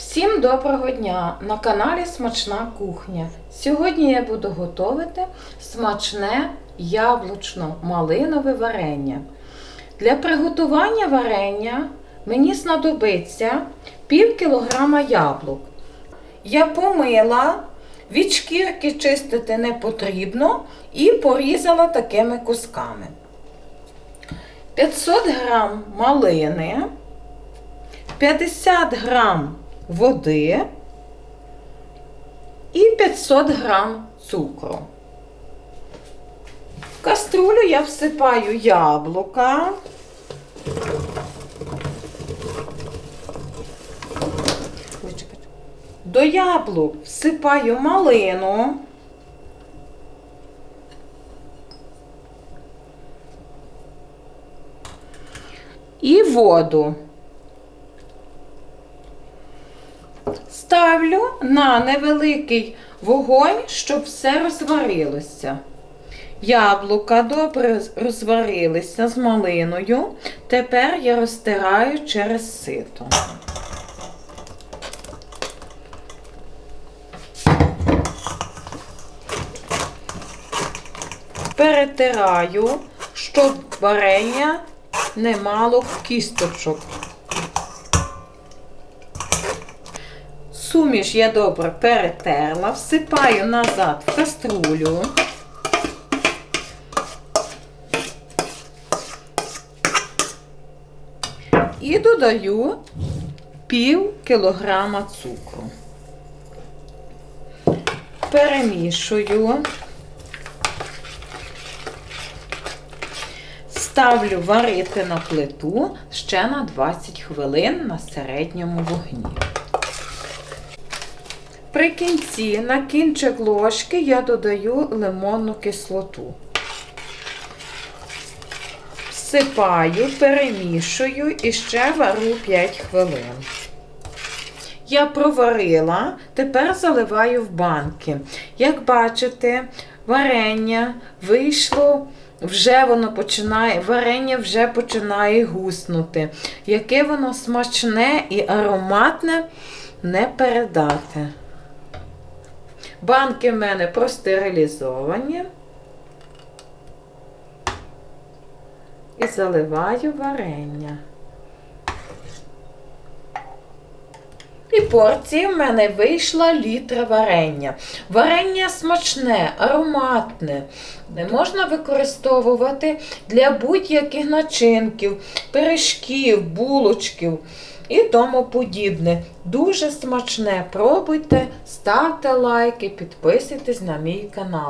Всім доброго дня! На каналі Смачна кухня. Сьогодні я буду готувати смачне яблучно-малинове варення. Для приготування варення мені знадобиться пів кілограма яблук. Я помила, від шкірки чистити не потрібно і порізала такими кусками. 500 грам малини. 50 грам води і 500 грам цукру. В каструлю я всипаю яблука. До яблук всипаю малину. І воду. Ставлю на невеликий вогонь, щоб все розварилося. Яблука добре розварилися з малиною. Тепер я розтираю через сито. Перетираю, щоб варення не мало кісточок. Суміш я добре перетерла, всипаю назад в каструлю. І додаю пів кілограма цукру. Перемішую. Ставлю варити на плиту ще на 20 хвилин на середньому вогні. При кінці на кінчик ложки я додаю лимонну кислоту. Всипаю, перемішую і ще вару 5 хвилин. Я проварила, тепер заливаю в банки. Як бачите, варення вийшло, вже воно починає, варення вже починає гуснути. Яке воно смачне і ароматне, не передати. Банки в мене простерилізовані. І заливаю варення. І порції в мене вийшла літра варення. Варення смачне, ароматне. Не можна використовувати для будь-яких начинків, пиріжків, булочків і тому подібне. Дуже смачне. Пробуйте, ставте лайки, підписуйтесь на мій канал.